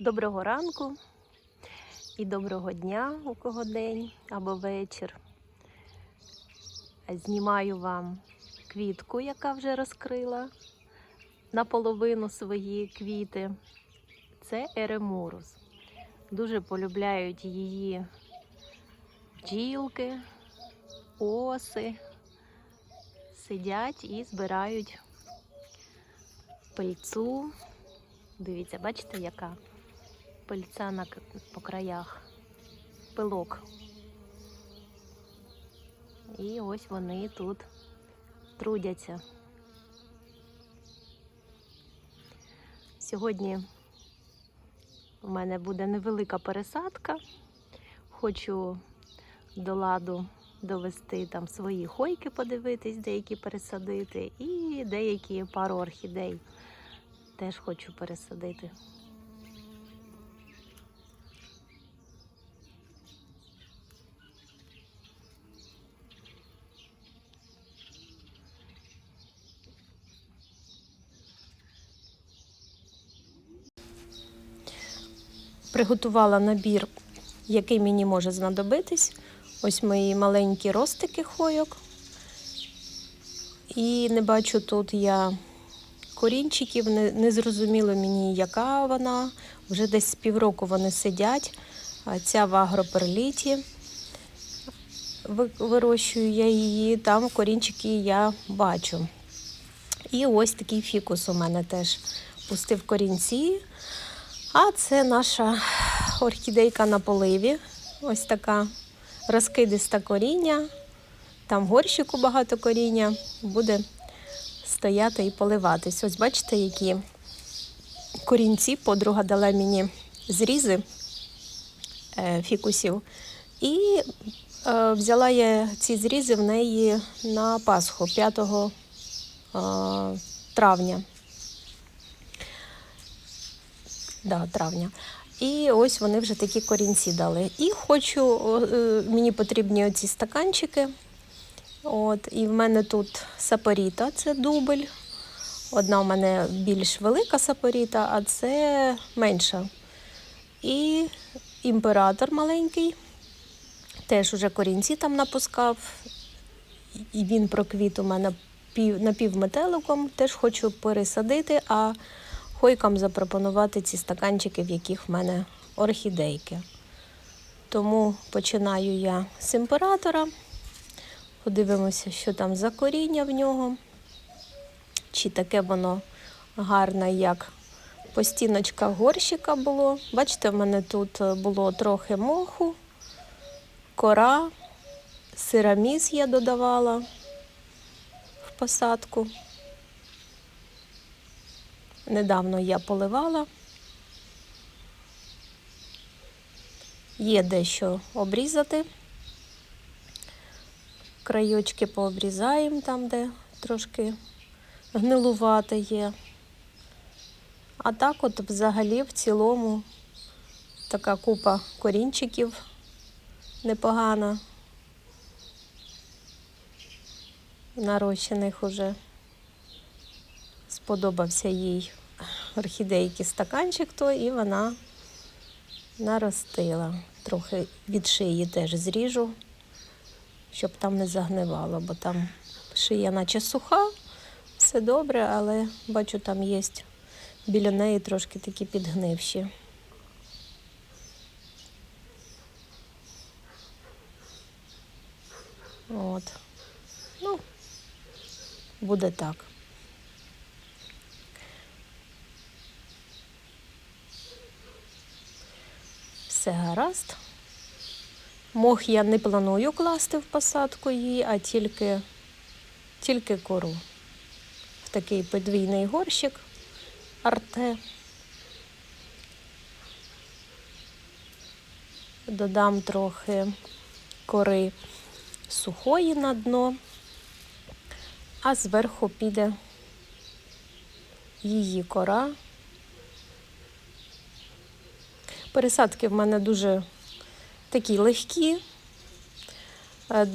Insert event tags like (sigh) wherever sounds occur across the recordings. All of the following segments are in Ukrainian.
Доброго ранку і доброго дня, у кого день або вечір. Знімаю вам квітку, яка вже розкрила наполовину свої квіти. Це еремурус. Дуже полюбляють її бджілки, оси. Сидять і збирають пильцу. Дивіться, бачите, яка пильця на, по краях, пилок. І ось вони тут трудяться. Сьогодні у мене буде невелика пересадка. Хочу до ладу довести там свої хойки, подивитись, деякі пересадити, і деякі пару орхідей теж хочу пересадити. Приготувала набір, який мені може знадобитись. Ось мої маленькі ростики хойок. І не бачу тут я корінчиків, не, не зрозуміло мені, яка вона. Вже десь з півроку вони сидять. Ця в агроперліті. Вирощую я її, там корінчики я бачу. І ось такий фікус у мене теж пустив корінці. А це наша орхідейка на поливі. Ось така розкидиста коріння. Там горщику багато коріння. Буде стояти і поливатись. Ось бачите, які корінці. Подруга дала мені зрізи е, фікусів. І е, взяла я ці зрізи в неї на Пасху 5 е, травня. Да, травня. І ось вони вже такі корінці дали. І хочу, е, мені потрібні оці стаканчики. От, і в мене тут сапоріта, це дубль. Одна у мене більш велика сапоріта, а це менша. І імператор маленький. Теж уже корінці там напускав. І він проквіт у мене напівметеликом. Теж хочу пересадити, а хойкам запропонувати ці стаканчики, в яких в мене орхідейки. Тому починаю я з імператора. Подивимося, що там за коріння в нього. Чи таке воно гарне, як по стіночках горщика було. Бачите, в мене тут е, було трохи моху, кора, сираміс я додавала в посадку. Недавно я поливала. Є дещо обрізати. Краєчки пообрізаємо там, де трошки гнилувате є. А так, от взагалі, в цілому, така купа корінчиків непогана. Нарощених уже сподобався їй орхідейки стаканчик то, і вона наростила. Трохи від шиї теж зріжу, щоб там не загнивало, бо там шия наче суха, все добре, але бачу, там є біля неї трошки такі підгнивші. От. Ну, буде так. Все гаразд. Мох я не планую класти в посадку її, а тільки, тільки кору. В такий подвійний горщик арте. Додам трохи кори сухої на дно, а зверху піде її кора. Пересадки в мене дуже такі легкі. Е,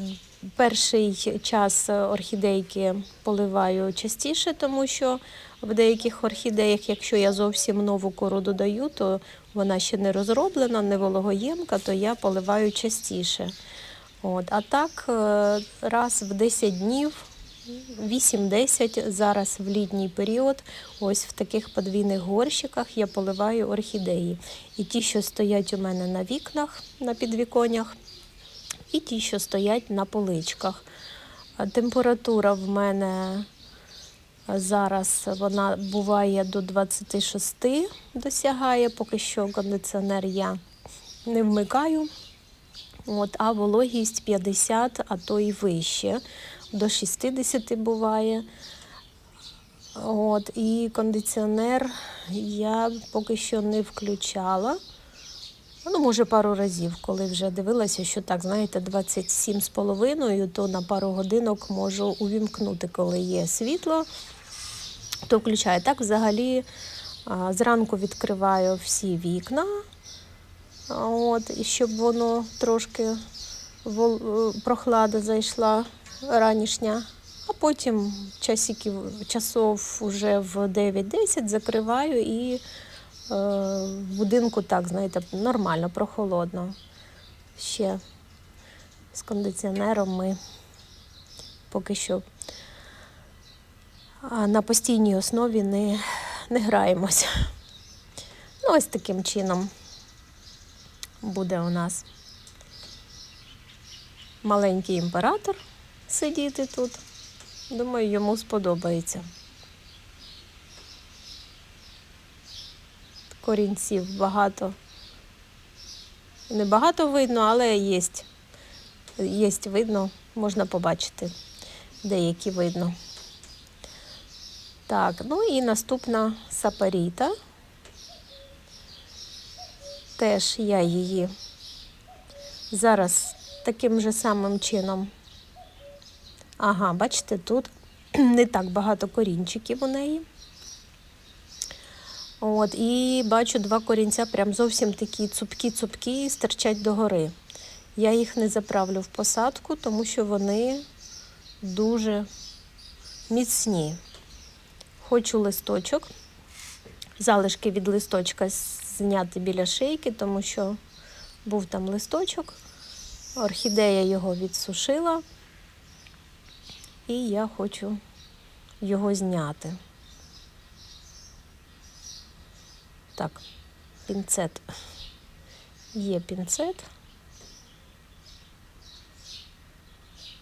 Перший час орхідейки поливаю частіше, тому що В деяких орхідеях, якщо я зовсім нову кору додаю, то вона ще не розроблена, не вологоємка, то я поливаю частіше. От. А так, е, раз в 10 днів, 8-10 зараз в літній період, ось в таких подвійних горщиках я поливаю орхідеї. І ті, що стоять у мене на вікнах, на підвіконнях, і ті, що стоять на поличках. Температура в мене зараз вона буває до 26 досягає, поки що кондиціонер я не вмикаю. От, а вологість 50, а то і вище, до 60 буває. От, і кондиціонер я поки що не включала. Ну, може, пару разів, коли вже дивилася, що так, знаєте, 27 з половиною, то на пару годинок можу увімкнути, коли є світло, то включаю. Так, взагалі, зранку відкриваю всі вікна, от, щоб воно трошки е, прохлада зайшла ранішня. А потім часиків, часов вже в 9-10 закриваю і е, в будинку так, знаєте, нормально, прохолодно. Ще з кондиціонером ми поки що на постійній основі не, не граємося. Ну, ось таким чином буде у нас маленький імператор сидіти тут. Думаю, йому сподобається. Корінців багато. Не багато видно, але є. Є видно, можна побачити, деякі видно. Так, ну і наступна сапаріта. Теж я її зараз таким же самим чином. Ага, бачите, тут (clears throat) не так багато корінчиків у неї. От, і бачу два корінця, прям зовсім такі цупкі-цупкі, стирчать догори. Я їх не заправлю в посадку, тому що вони дуже міцні. Хочу листочок, залишки від листочка зняти біля шийки, тому що був там листочок. Орхідея його відсушила, і я хочу його зняти. Так, пінцет. Є пінцет.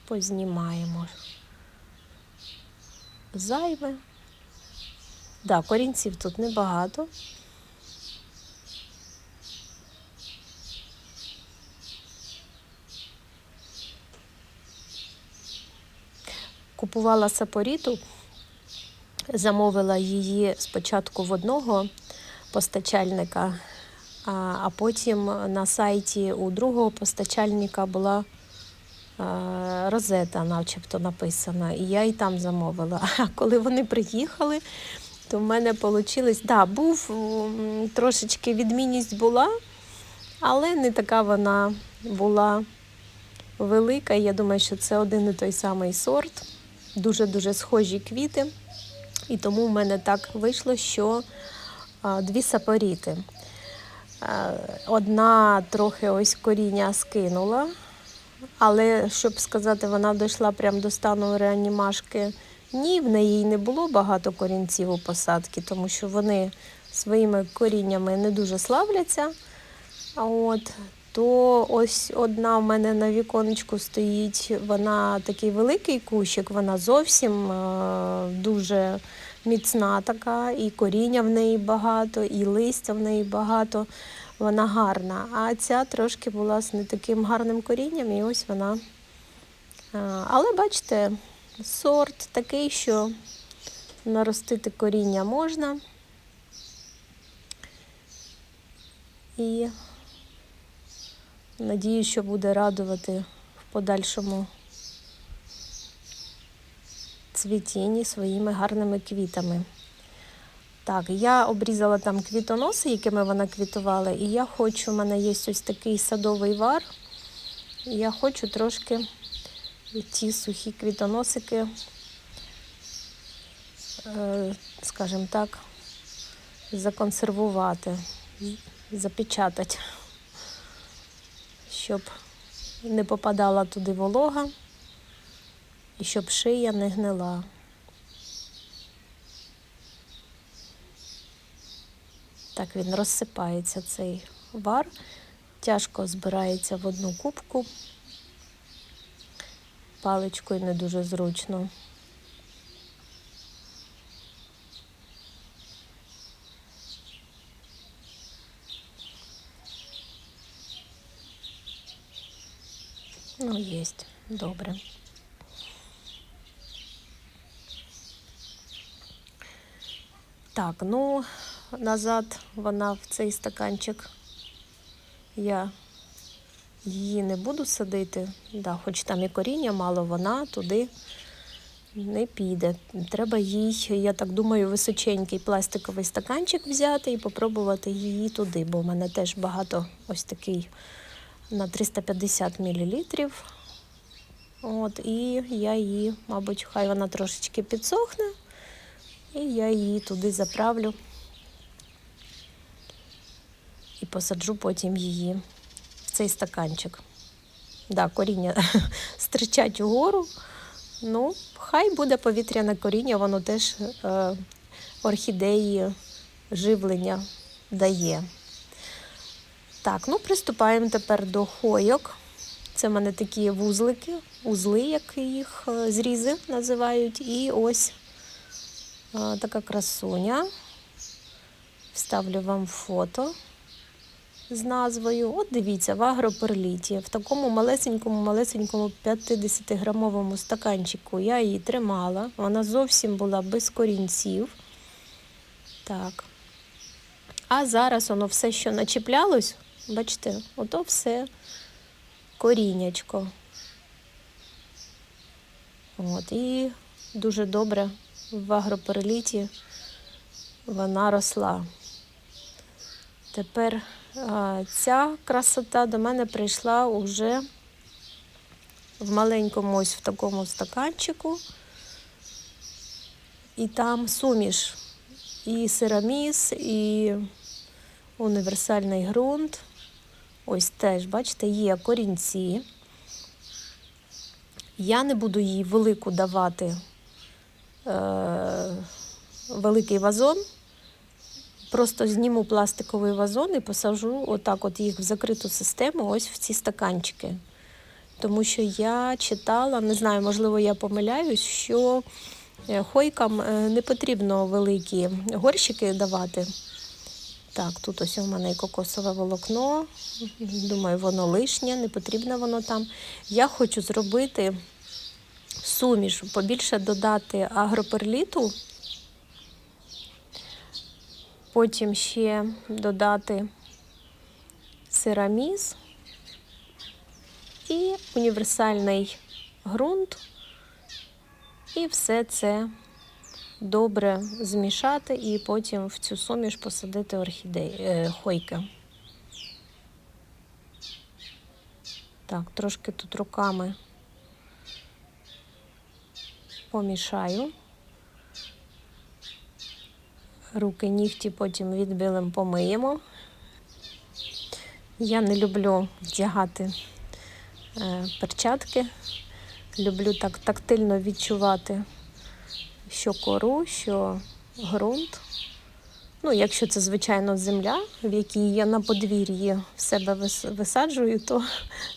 Познімаємо зайве. Да, корінців тут небагато. Купувала сапоріту, замовила її спочатку в одного постачальника, а, потім на сайті у другого постачальника була розета, начебто написана, і я і там замовила. (laughs) А коли вони приїхали, то в мене вийшло, да, був трошечки відмінність була, але не така вона була велика. Я думаю, що це один і той самий сорт. Дуже-дуже схожі квіти. І тому в мене так вийшло, що дві сапоріти. Одна трохи ось коріння скинула, але, щоб сказати, вона дійшла прямо до стану реанімашки. Ні, в неї не було багато корінців у посадки, тому що вони своїми коріннями не дуже славляться. От, то ось одна в мене на віконечку стоїть, вона такий великий кущик, вона зовсім е, дуже міцна така, і коріння в неї багато, і листя в неї багато. Вона гарна. А ця трошки була з не таким гарним корінням, і ось вона. Е, але бачите, сорт такий, що наростити коріння можна. І надію, що буде радувати в подальшому цвітінні своїми гарними квітами. Так, я обрізала там квітоноси, якими вона квітувала, і я хочу, у мене є ось такий садовий вар. І я хочу трошки ті сухі квітоносики е, скажімо так, законсервувати, запечатати, щоб не попадала туди волога і щоб шия не гнила. Так він розсипається цей вар, тяжко збирається в одну кубку. Паличкою не дуже зручно. Ну, єсть, добре. Так, ну, назад вона в цей стаканчик. Я її не буду садити, да, хоч там і коріння мало, вона туди не піде. Треба їй, я так думаю, височенький пластиковий стаканчик взяти і попробувати її туди, бо в мене теж багато ось такий на 350 мл. От, і я її, мабуть, хай вона трошечки підсохне, і я її туди заправлю і посаджу потім її в цей стаканчик. Да, коріння (laughs) стричать угору. Ну, хай буде повітряне коріння, воно теж е, орхідеї живлення дає. Так, ну приступаємо тепер до хойок. Це в мене такі вузлики, узли, як їх е, зрізи називають. І ось е, така красуня. Вставлю вам фото з назвою. От дивіться, в агроперліті. В такому малесенькому-малесенькому 50-грамовому стаканчику я її тримала. Вона зовсім була без корінців. Так. А зараз воно все, що начіплялось, бачите, ото все коріннячко. От, і дуже добре в агропереліті вона росла. Тепер а, ця красота до мене прийшла уже в маленькому ось в такому стаканчику. І там суміш і сираміс, і універсальний ґрунт. Ось теж, бачите, є корінці. Я не буду їй велику давати е, великий вазон. Просто зніму пластиковий вазон і посажу отак от їх в закриту систему, ось в ці стаканчики. Тому що я читала, не знаю, можливо, я помиляюсь, що е, хойкам е, не потрібно великі горщики давати. Так, тут ось у мене і кокосове волокно. Думаю, воно лишнє, не потрібно воно там. Я хочу зробити суміш, побільше додати агроперліту, потім ще додати сираміз і універсальний ґрунт. І все це добре змішати і потім в цю суміш посадити орхідеї, е, хойки. Так, трошки тут руками помішаю. Руки, нігті потім відбилим помиємо. Я не люблю вдягати е, перчатки. Люблю так тактильно відчувати що кору, що ґрунт. Ну, якщо це, звичайно, земля, в якій я на подвір'ї в себе висаджую, то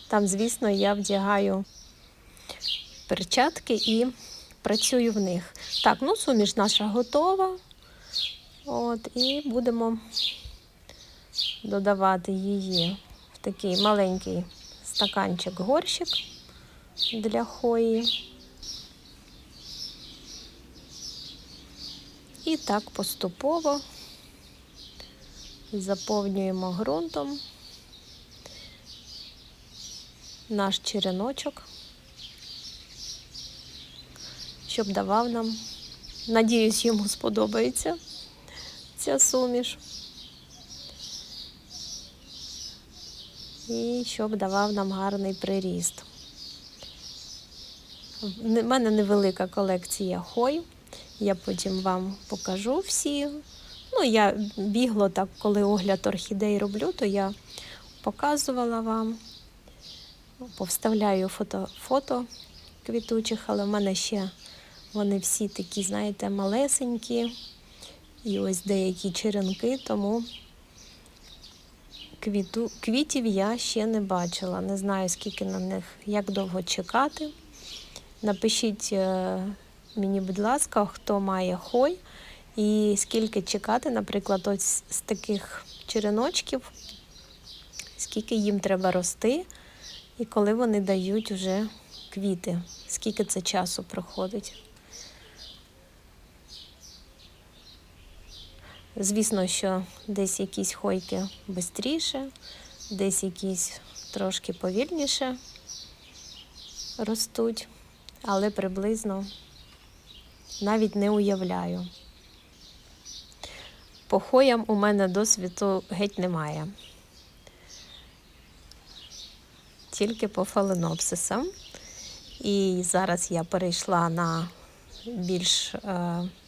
там, звісно, я вдягаю перчатки і працюю в них. Так, ну суміш наша готова. От, І будемо додавати її в такий маленький стаканчик-горщик для хої. І так поступово заповнюємо ґрунтом наш череночок, щоб давав нам, надіюсь, йому сподобається ця суміш. І щоб давав нам гарний приріст. У мене невелика колекція хой. Я потім вам покажу всі. Ну, я бігло так, коли огляд орхідей роблю, то я показувала вам. Повставляю фото, фото квітучих, але в мене ще вони всі такі, знаєте, малесенькі. І ось деякі черенки, тому квіту, квітів я ще не бачила. Не знаю, скільки на них, як довго чекати. Напишіть е, мені, будь ласка, хто має хой і скільки чекати, наприклад, ось з таких череночків, скільки їм треба рости, і коли вони дають вже квіти, скільки це часу проходить. Звісно, що десь якісь хойки швидше, десь якісь трошки повільніше ростуть, але приблизно навіть не уявляю. По хоям у мене досвіду геть немає. Тільки по фаленопсисам. І зараз я перейшла на більш, е,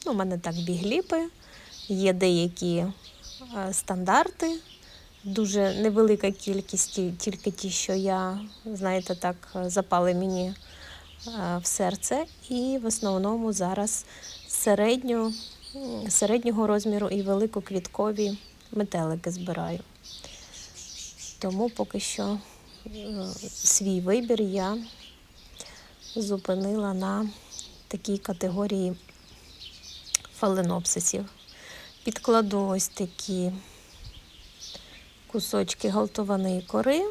ну, у мене так бігліпи, є деякі е, стандарти, дуже невелика кількість, тільки ті, що я, знаєте, так запали мені в серце. І в основному зараз середньо, середнього розміру і великоквіткові метелики збираю. Тому поки що е, свій вибір я зупинила на такій категорії фаленопсисів. Підкладу ось такі кусочки галтованої кори,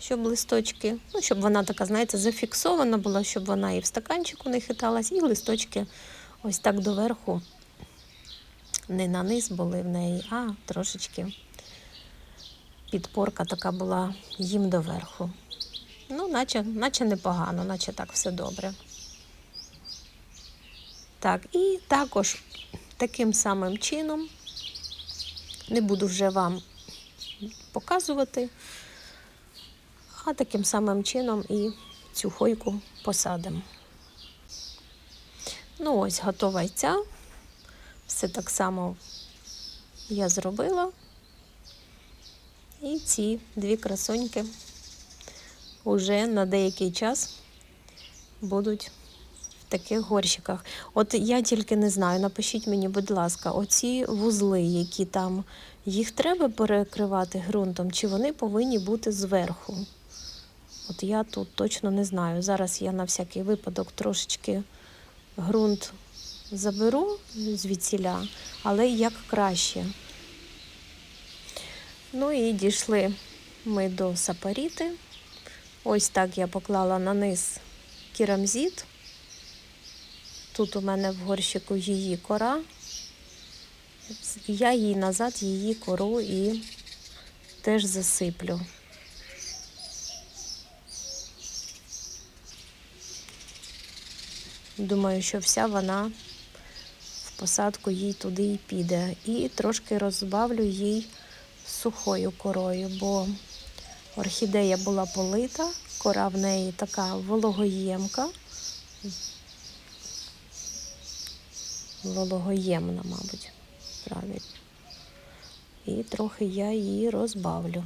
щоб листочки, ну, щоб вона така, знаєте, зафіксована була, щоб вона і в стаканчику не хиталась, і листочки ось так доверху, не на низ були в неї, а трошечки підпорка така була їм доверху. Ну, наче, наче непогано, наче так все добре. Так, і також таким самим чином, не буду вже вам показувати, а таким самим чином і цю хойку посадимо. Ну, ось готова ця. Все так само я зробила. І ці дві красуньки уже на деякий час будуть в таких горщиках. От я тільки не знаю, напишіть мені, будь ласка, оці вузли, які там, їх треба перекривати ґрунтом, чи вони повинні бути зверху? От я тут точно не знаю. Зараз я на всякий випадок трошечки ґрунт заберу звідсіля, але як краще. Ну і дійшли ми до сапаріти. Ось так я поклала на низ кірамзіт. Тут у мене в горщику її кора. Я їй назад її кору і теж засиплю. Думаю, що вся вона в посадку їй туди і піде. І трошки розбавлю їй сухою корою, бо орхідея була полита, кора в неї така вологоємка. Вологоємна, мабуть, правильно. І трохи я її розбавлю.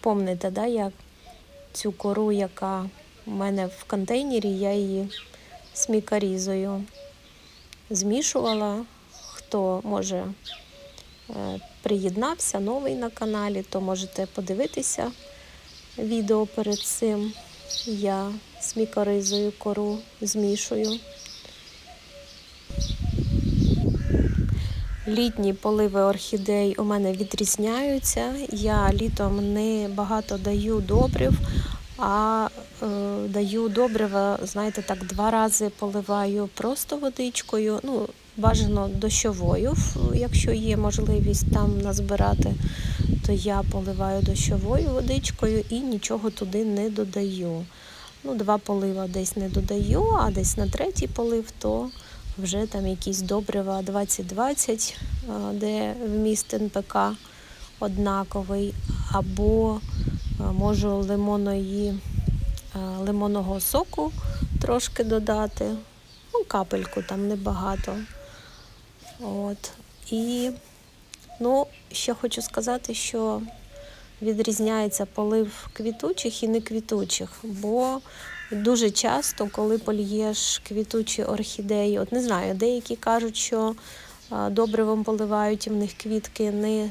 Помните, да, як цю кору, яка в мене в контейнері, я її смікарізою змішувала. Хто може е, приєднався новий на каналі, то можете подивитися відео перед цим. Я смікаризою кору змішую. Літні поливи орхідей у мене відрізняються. Я літом не багато даю добрив, а е, даю добрива, знаєте, так, два рази поливаю просто водичкою. Ну, бажано дощовою, якщо є можливість там назбирати, то я поливаю дощовою водичкою і нічого туди не додаю. Ну, два полива десь не додаю, а десь на третій полив, то вже там якісь добрива 20-20, е, де вміст НПК однаковий, або е, можу лимонної е, лимонного соку трошки додати. Ну, капельку там небагато. От. І ну, ще хочу сказати, що відрізняється полив квітучих і неквітучих, бо дуже часто, коли полієш квітучі орхідеї, от не знаю, деякі кажуть, що добривом поливають і в них квітки не е,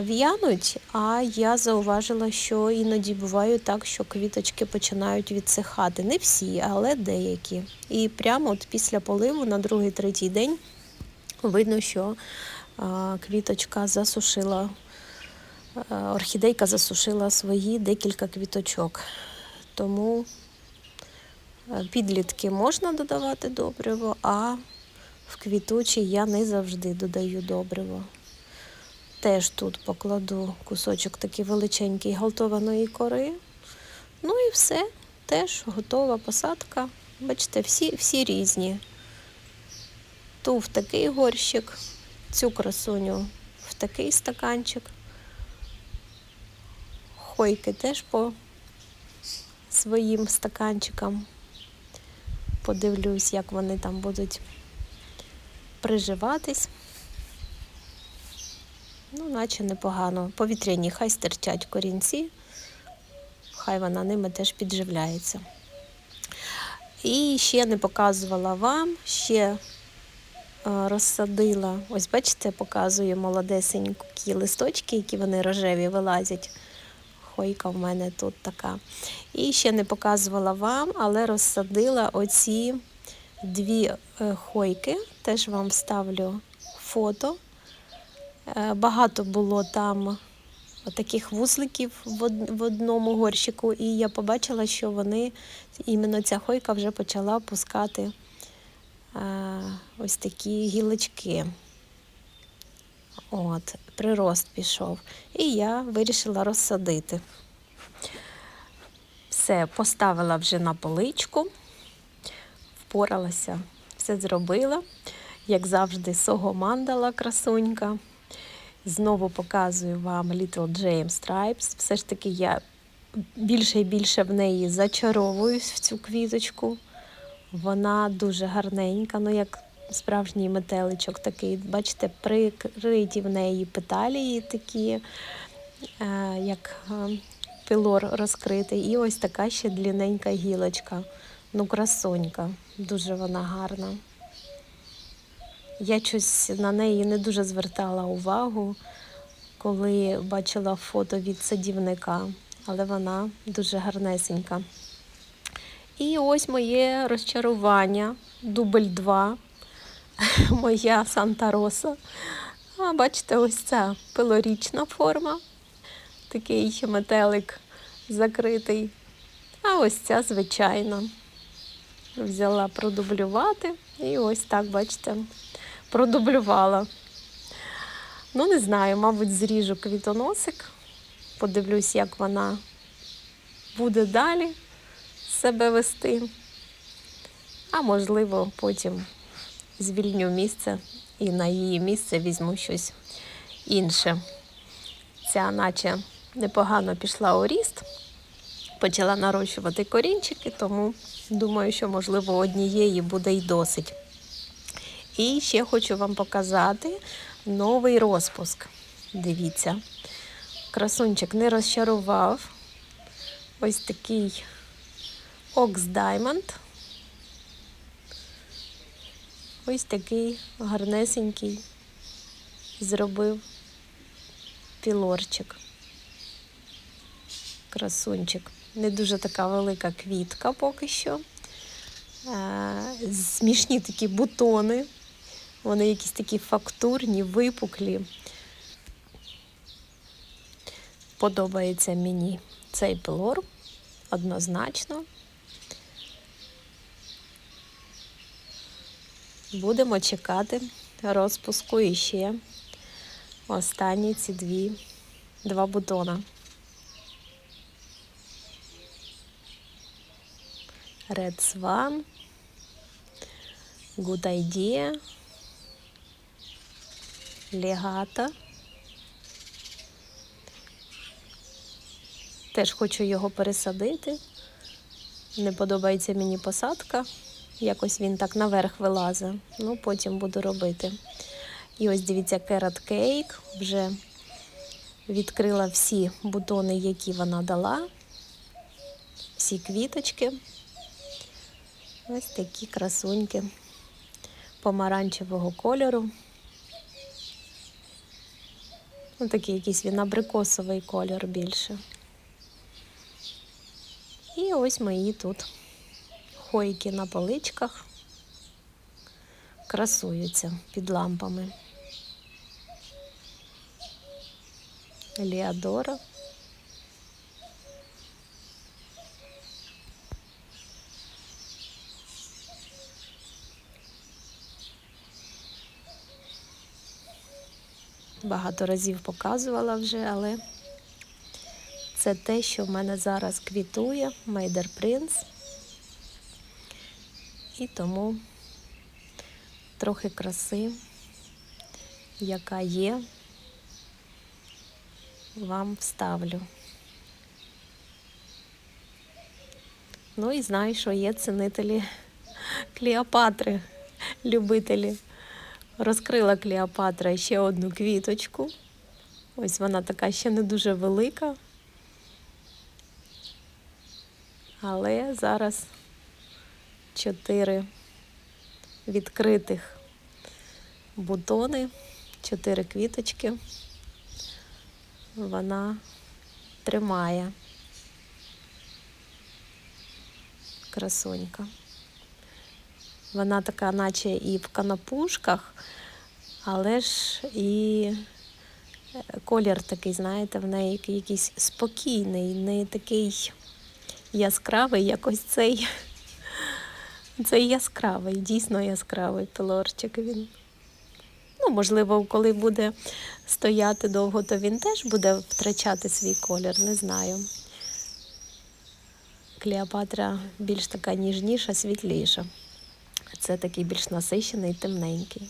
в'януть, а я зауважила, що іноді буває так, що квіточки починають відсихати. Не всі, але деякі. І прямо от після поливу на другий-третій день видно, що квіточка засушила, орхідейка засушила свої декілька квіточок. Тому е, підлітки можна додавати добриво, а в квітучі я не завжди додаю добриво. Теж тут покладу кусочок такий величенький галтованої кори. Ну і все, теж готова посадка. Бачите, всі, всі різні. Ту в такий горщик, цю красуню в такий стаканчик. Хойки теж по своїм стаканчикам. Подивлюсь, як вони там будуть приживатись. Ну, наче непогано. Повітряні хай стирчать корінці, хай вона ними теж підживляється. І ще не показувала вам, ще е, розсадила. Ось бачите, показую молодесенькі листочки, які вони рожеві вилазять. Хойка в мене тут така. І ще не показувала вам, але розсадила оці дві е, хойки. Теж вам ставлю фото. Е, Багато було там таких вузликів в одному горщику, і я побачила, що вони, іменно ця хойка вже почала пускати е, ось такі гілочки. От, прирост пішов. І я вирішила розсадити. Все, поставила вже на поличку, впоралася, все зробила. Як завжди, сого мандала красунька. Знову показую вам Little James Stripes. Все ж таки я більше і більше в неї зачаровуюсь в цю квіточку. Вона дуже гарненька, ну як справжній метеличок такий. Бачите, прикриті в неї петалії такі, е, як е, пилор розкритий. І ось така ще длінненька гілочка. Ну, красунька, дуже вона гарна. Я щось на неї не дуже звертала увагу, коли бачила фото від садівника, але вона дуже гарнесенька. І ось моє розчарування, дубль 2, (laughs) моя Санта Роса. А бачите, ось ця пилорічна форма, такий метелик закритий. А ось ця звичайна. Взяла продублювати і ось так, бачите, продублювала. Ну, не знаю, мабуть, зріжу квітоносик, подивлюсь, як вона буде далі себе вести. А можливо, потім звільню місце і на її місце візьму щось інше. Ця наче непогано пішла у ріст, почала нарощувати корінчики, тому думаю, що, можливо, однієї буде й досить. І ще хочу вам показати новий розпуск. Дивіться, красунчик не розчарував. Ось такий Ox Diamond. Ось такий гарнесенький зробив пілорчик. Красунчик. Не дуже така велика квітка поки що. Е, Смішні такі бутони. Вони якісь такі фактурні, випуклі. Подобається мені цей пилор однозначно. Будемо чекати розпуску іще останні ці дві, два бутона. Red Swan, Good Idea, Legato. Теж хочу його пересадити, Не подобається мені посадка. Якось він так наверх вилазить. Ну, потім буду робити. І ось дивіться, керат кейк вже відкрила всі бутони, які вона дала. Всі квіточки. Ось такі красуньки помаранчевого кольору. Ну, такий якийсь він абрикосовий колір більше. І ось мої тут хойки на поличках красуються під лампами. Ліадора. Багато разів показувала вже, але це те, що в мене зараз квітує, Мейдер Принц. І тому трохи краси, яка є, вам вставлю. Ну і знаю, що є цінителі Клеопатри, любителі. Розкрила Клеопатра ще одну квіточку. Ось вона така ще не дуже велика. Але зараз чотири відкритих бутони, чотири квіточки. Вона тримає. Красунька. Вона така, наче і в канапушках, але ж і е, колір такий, знаєте, в неї якийсь спокійний, не такий яскравий, як ось цей. Цей яскравий, дійсно яскравий пилорчик він. Ну, можливо, коли буде стояти довго, то він теж буде втрачати свій колір, не знаю. Клеопатра більш така ніжніша, світліша. Це такий більш насичений, темненький.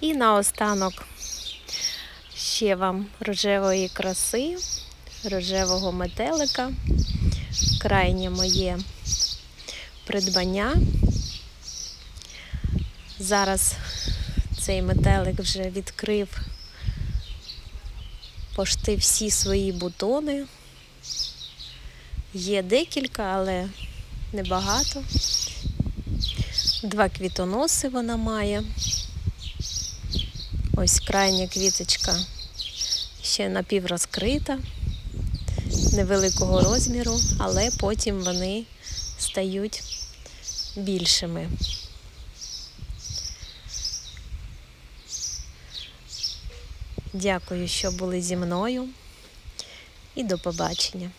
І наостанок ще вам рожевої краси, рожевого метелика. Крайнє моє придбання. Зараз цей метелик вже відкрив пошти всі свої бутони. Є декілька, але небагато. Два квітоноси вона має. Ось крайня квіточка ще напіврозкрита, невеликого розміру, але потім вони стають більшими. Дякую, що були зі мною і до побачення.